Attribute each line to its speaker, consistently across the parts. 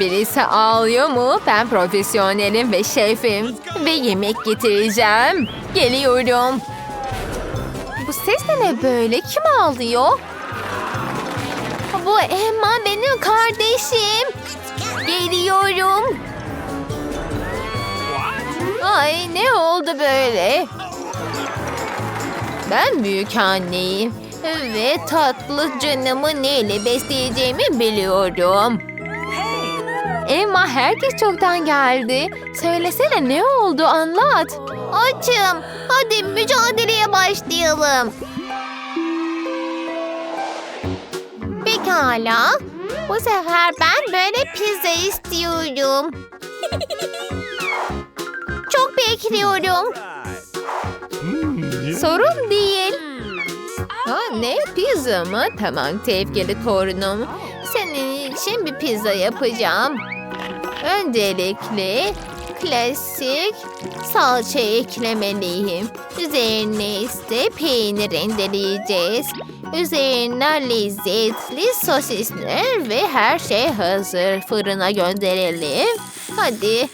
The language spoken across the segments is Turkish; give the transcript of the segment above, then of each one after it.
Speaker 1: Birisi ağlıyor mu? Ben profesyonelim ve şefim. Ve yemek getireceğim. Geliyorum. Bu ses de ne böyle? Kim ağlıyor? Bu Emma benim kardeşim. Geliyorum. Ay ne oldu böyle? Ben büyük anneyim. Ve tatlı canımı neyle besleyeceğimi biliyorum. Emma herkes çoktan geldi. Söylesene ne oldu anlat. Açım. Hadi mücadeleye başlayalım. Pekala. Bu sefer ben böyle pizza istiyorum. Çok bekliyorum. Sorun değil. Ha, ne pizza mı? Tamam sevgili torunum. Senin için bir pizza yapacağım. Öncelikle klasik salça eklemeliyim. Üzerine ise peynir rendeleyeceğiz. Üzerine lezzetli sosisler ve her şey hazır. Fırına gönderelim. Hadi.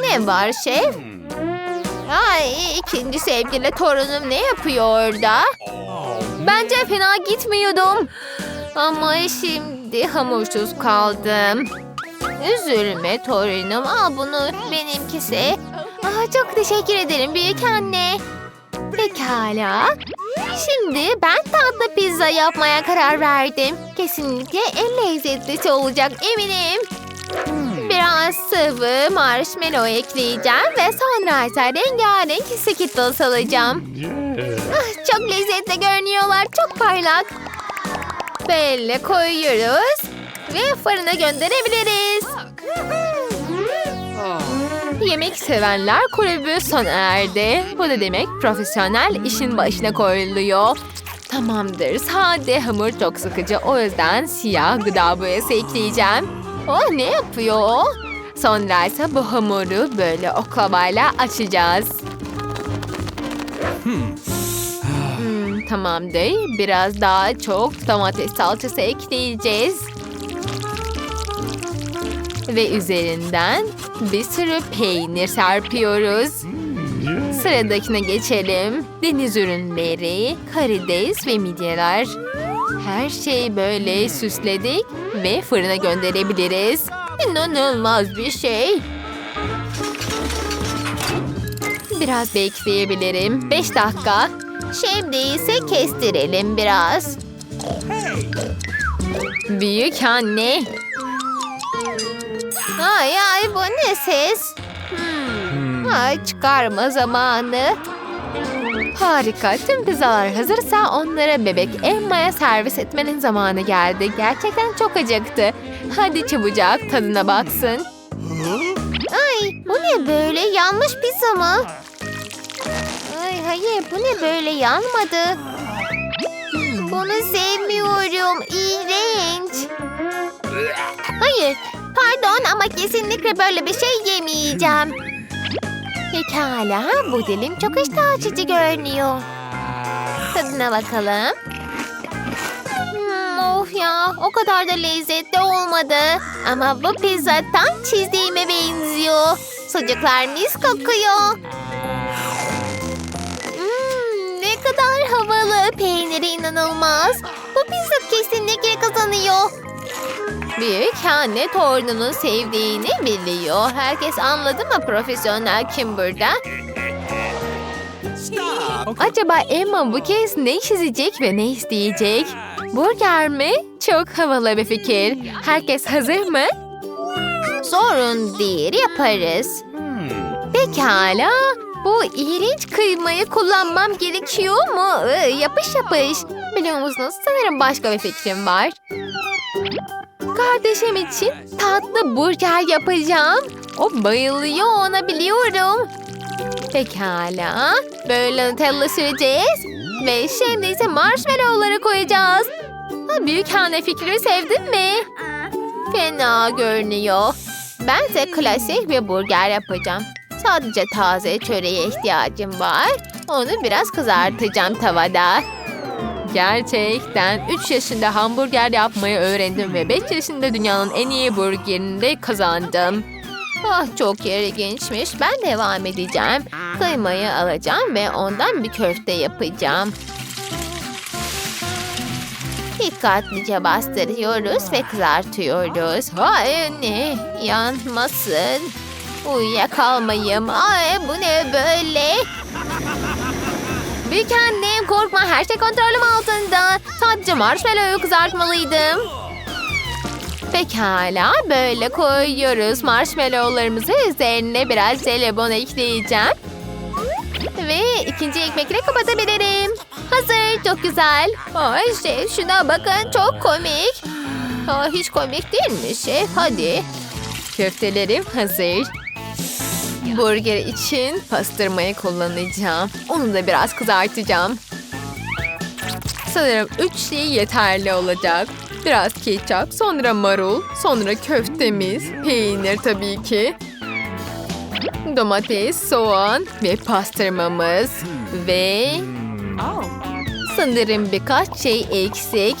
Speaker 1: Ne var şef? Ay ikinci sevgili torunum ne yapıyor orada? Bence fena gitmiyordum. Ama şimdi hamursuz kaldım. Üzülme torunum al bunu benimkisi. Aa, çok teşekkür ederim büyük anne. Pekala. Şimdi ben tatlı pizza yapmaya karar verdim. Kesinlikle en lezzetlisi olacak eminim. Biraz sıvı marshmallow ekleyeceğim ve sonra ise rengarenk skittles alacağım. Ah, çok lezzetli görünüyorlar. Çok parlak. Böyle koyuyoruz ve fırına gönderebiliriz. Yemek sevenler kulübü sona erdi. Bu da demek profesyonel işin başına koyuluyor. Tamamdır. Sade hamur çok sıkıcı. O yüzden siyah gıda boyası ekleyeceğim. O ne yapıyor? Sonra ise bu hamuru böyle oklamayla açacağız. Hmm, tamamdır. Biraz daha çok domates salçası ekleyeceğiz. Ve üzerinden bir sürü peynir serpiyoruz. Sıradakine geçelim. Deniz ürünleri, karides ve midyeler. Her şeyi böyle süsledik ve fırına gönderebiliriz. İnanılmaz bir şey. Biraz bekleyebilirim. Beş dakika. Şimdi ise kestirelim biraz. Büyük anne. Ay ay bu ne ses? Hmm. Ay çıkarma zamanı. Harika. Tüm pizzalar hazırsa onlara bebek Emma'ya servis etmenin zamanı geldi. Gerçekten çok acıktı. Hadi çabucak tadına baksın. Ay bu ne böyle? Yanmış pizza mı? Ay hayır bu ne böyle yanmadı. Bunu sevmiyorum. İğrenç. Hayır pardon ama kesinlikle böyle bir şey yemeyeceğim. Pekala, bu dilim çok iştah açıcı görünüyor. Tadına bakalım. Hmm, of ya, o kadar da lezzetli olmadı. Ama bu pizza tam çizdiğime benziyor. Sucuklar mis kokuyor. Hmm, ne kadar havalı. Peyniri inanılmaz. Bu pizza kesinlikle kazanıyor. Büyük anne torununun sevdiğini biliyor. Herkes anladı mı profesyonel kim burada? Acaba Emma bu kez ne çizecek ve ne isteyecek? Burger mi? Çok havalı bir fikir. Herkes hazır mı? Sorun değil yaparız. Pekala. Bu iğrenç kıymayı kullanmam gerekiyor mu? Yapış yapış. Biliyor musunuz sanırım başka bir fikrim var. Kardeşim için tatlı burger yapacağım. O bayılıyor ona biliyorum. Pekala. Böyle Nutella süreceğiz. Ve şimdi ise marshmallowları koyacağız. Ha, büyük anne fikri sevdin mi? Fena görünüyor. Ben de klasik bir burger yapacağım. Sadece taze çöreğe ihtiyacım var. Onu biraz kızartacağım tavada. Gerçekten 3 yaşında hamburger yapmayı öğrendim ve 5 yaşında dünyanın en iyi burgerini de kazandım. Ah çok ilginçmiş. Ben devam edeceğim. Kıymayı alacağım ve ondan bir köfte yapacağım. Dikkatlice bastırıyoruz ve kızartıyoruz. Ay ne? Yanmasın. Uyuyakalmayayım. Ay bu ne böyle? Büyük annem korkma her şey kontrolüm altında. Sadece marshmallow'u kızartmalıydım. Pekala böyle koyuyoruz marshmallowlarımızı üzerine biraz jelibon ekleyeceğim. Ve ikinci ekmekle kapatabilirim. Hazır çok güzel. Ay şey şuna bakın çok komik. Aa, hiç komik değilmiş şef hadi. Köftelerim hazır. Burger için pastırmayı kullanacağım. Onu da biraz kızartacağım. Sanırım üç şey yeterli olacak. Biraz ketçap, sonra marul, sonra köftemiz, peynir tabii ki. Domates, soğan ve pastırmamız. Ve sanırım birkaç şey eksik.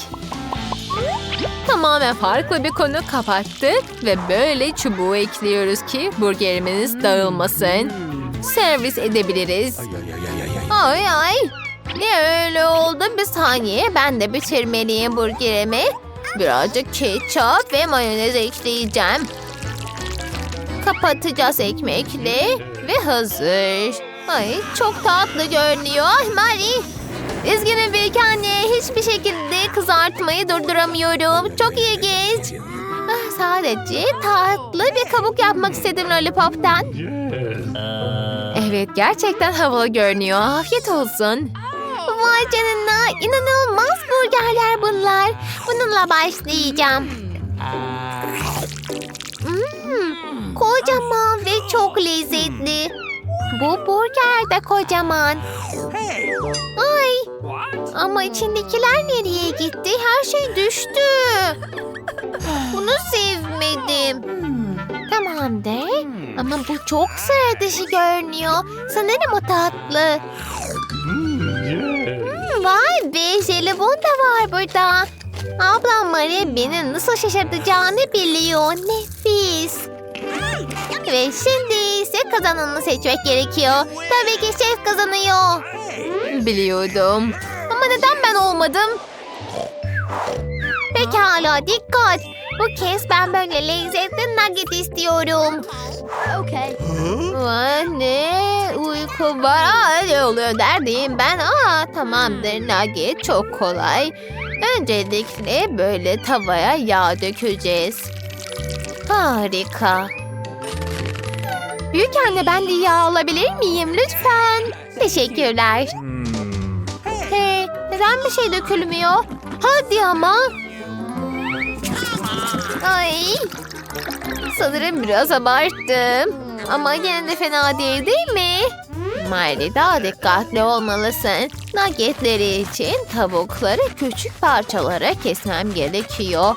Speaker 1: Tamamen farklı bir konu kapattık ve böyle çubuğu ekliyoruz ki burgerimiz dağılmasın. Servis edebiliriz. Ay ay. Ne öyle oldu bir saniye ben de bitirmeliyim burgerimi. Birazcık ketçap ve mayonez ekleyeceğim. Kapatacağız ekmekle ve hazır. Ay çok tatlı görünüyor. Mari. Üzgünüm büyük anne. Hiçbir şekilde kızartmayı durduramıyorum. Çok ilginç. Ah, sadece tatlı bir kabuk yapmak istedim lollipop'tan. Evet gerçekten havalı görünüyor. Afiyet olsun. Vay canına inanılmaz burgerler bunlar. Bununla başlayacağım. Hmm, kocaman ve çok lezzetli. Bu burger de kocaman. Ay ama içindekiler nereye gitti? Her şey düştü. Bunu sevmedim. Tamamdır. Ama bu çok sıra dışı görünüyor. Sanırım o tatlı. Hmm, vay be jelibon da var burada. Ablam Maria beni nasıl şaşırtacağını biliyor. Nefis. Ve şimdi ise kazananı seçmek gerekiyor. Tabii ki şef kazanıyor. Biliyordum. Ama neden ben olmadım? Pekala dikkat. Bu kez ben böyle lezzetli nugget istiyorum. Okay. ne? Uyku var. Aa, öyle oluyor derdeyim ben. Aa, tamamdır nugget çok kolay. Öncelikle böyle tavaya yağ dökeceğiz. Harika. Büyük anne ben de yağ alabilir miyim lütfen? Teşekkürler. Hey, neden bir şey dökülmüyor? Hadi ama. Ay. Sanırım biraz abarttım. Ama yine de fena değil değil mi? Miley daha dikkatli olmalısın. Nuggetleri için tavukları küçük parçalara kesmem gerekiyor.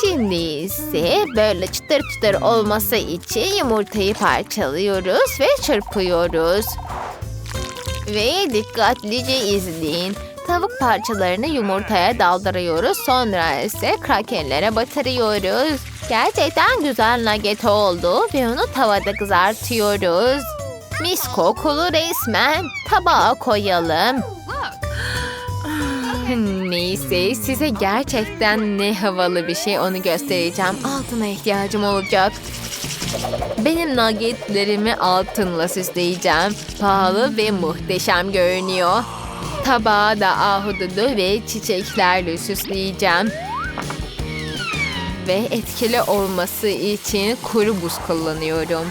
Speaker 1: Şimdi ise böyle çıtır çıtır olması için yumurtayı parçalıyoruz ve çırpıyoruz. Ve dikkatlice izleyin. Tavuk parçalarını yumurtaya daldırıyoruz. Sonra ise krakerlere batırıyoruz. Gerçekten güzel nugget oldu ve onu tavada kızartıyoruz. Mis kokulu resmen. Tabağa koyalım. Neyse size gerçekten ne havalı bir şey onu göstereceğim. Altına ihtiyacım olacak. Benim nuggetlerimi altınla süsleyeceğim. Pahalı ve muhteşem görünüyor. Tabağı da ahududu ve çiçeklerle süsleyeceğim. Ve etkili olması için kuru buz kullanıyorum.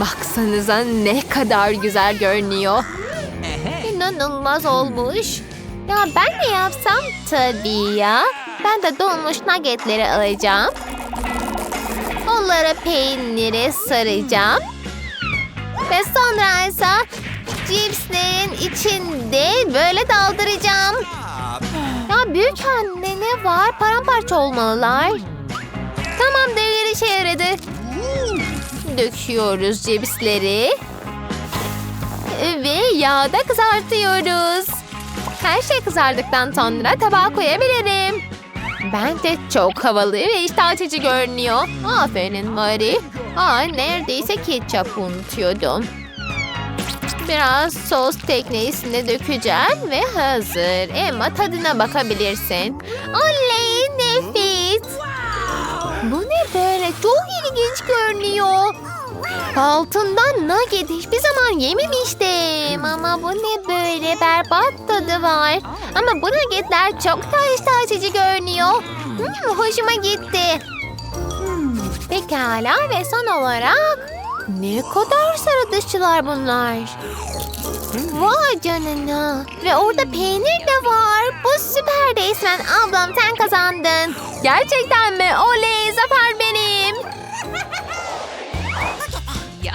Speaker 1: Baksanıza ne kadar güzel görünüyor. İnanılmaz olmuş. Ya ben ne yapsam? Tabii ya. Ben de donmuş nuggetleri alacağım. Onlara peyniri saracağım. Ve sonra ise cipslerin içinde böyle daldıracağım. Ya büyük anne ne var? Paramparça olmalılar. Tamam devir işe yaradı. Döküyoruz cipsleri. Ve yağda kızartıyoruz. Her şey kızardıktan sonra tabağa koyabilirim. Bence çok havalı ve iştah açıcı görünüyor. Aferin Mari. Aa, neredeyse ketçap unutuyordum. Biraz sos teknesine dökeceğim ve hazır. Emma tadına bakabilirsin. Oley nefis. Bu ne böyle? Çok ilginç görünüyor. Altından nugget hiçbir zaman yememiştim. Ama bu ne böyle berbat tadı var. Ama bu nuggetler çok da iştah açıcı görünüyor. Hmm, hoşuma gitti. Pekala ve son olarak ne kadar sarı dışçılar bunlar. Vay canına. Ve orada peynir de var. Bu süper resmen. Ablam sen kazandın. Gerçekten mi? Oley zafer benim.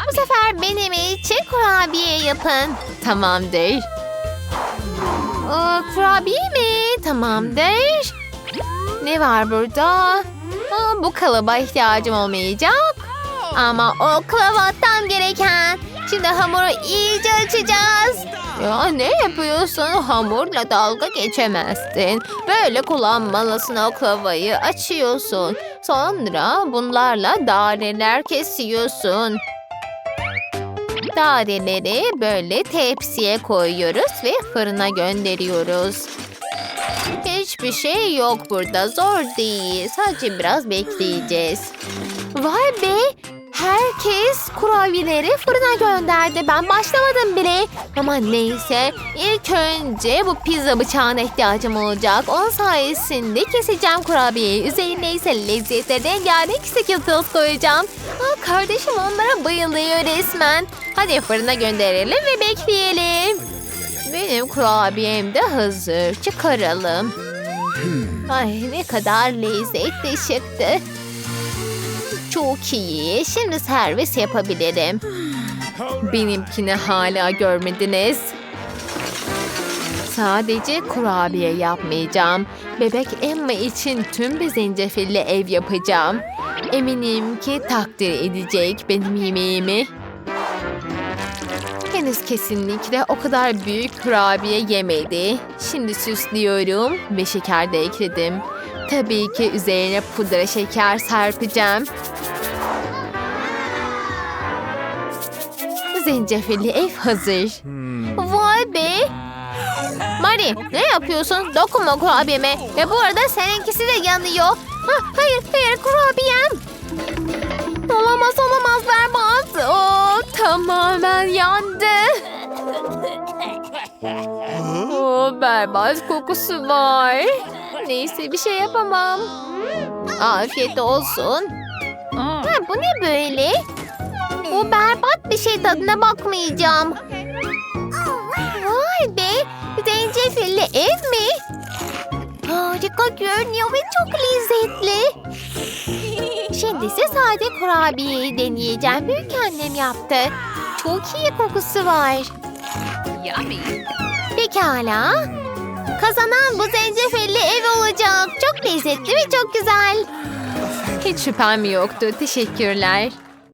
Speaker 1: Bu sefer benim için kurabiye yapın. Tamamdır. Aa, kurabiye mi? Tamamdır. Ne var burada? Aa, bu kalıba ihtiyacım olmayacak. Ama o atmam gereken. Şimdi hamuru iyice açacağız. Ya ne yapıyorsun? Hamurla dalga geçemezsin. Böyle kullanmalısın o klavayı. Açıyorsun. Sonra bunlarla daireler kesiyorsun. Daireleri böyle tepsiye koyuyoruz ve fırına gönderiyoruz. Hiçbir şey yok burada. Zor değil. Sadece biraz bekleyeceğiz. Vay be! Herkes kurabiyeleri fırına gönderdi. Ben başlamadım bile. Ama neyse. İlk önce bu pizza bıçağına ihtiyacım olacak. Onun sayesinde keseceğim kurabiyeyi. Üzerine ise lezzetli rengarenk skittles koyacağım. Aa, kardeşim onlara bayılıyor resmen. Hadi fırına gönderelim ve bekleyelim. Benim kurabiyem de hazır. Çıkaralım. Ay ne kadar lezzetli çıktı. Çok iyi. Şimdi servis yapabilirim. Benimkini hala görmediniz. Sadece kurabiye yapmayacağım. Bebek Emma için tüm bir zencefilli ev yapacağım. Eminim ki takdir edecek benim yemeğimi. Henüz kesinlikle o kadar büyük kurabiye yemedi. Şimdi süslüyorum ve şeker de ekledim. Tabii ki üzerine pudra şeker serpeceğim. Zencefilli ev hazır. Vay be! Mari ne yapıyorsun? Dokunma kurabiyeme. Ve bu arada seninkisi de yanıyor. Ha, hayır hayır kurabiyem. Olamaz olamaz berbat. Oo, tamamen yandı. Oo, berbat kokusu var. Neyse bir şey yapamam. Afiyet olsun. Ha, bu ne böyle? Bu berbat bir şey tadına bakmayacağım. Vay be! Zencefilli ev mi? Harika görünüyor ve çok lezzetli. Şimdi ise sade kurabiyeyi deneyeceğim. Büyük annem yaptı. Çok iyi kokusu var. Pekala. Kazanan bu zencefilli ev olacak. Çok lezzetli ve çok güzel. Hiç şüphem yoktu. Teşekkürler.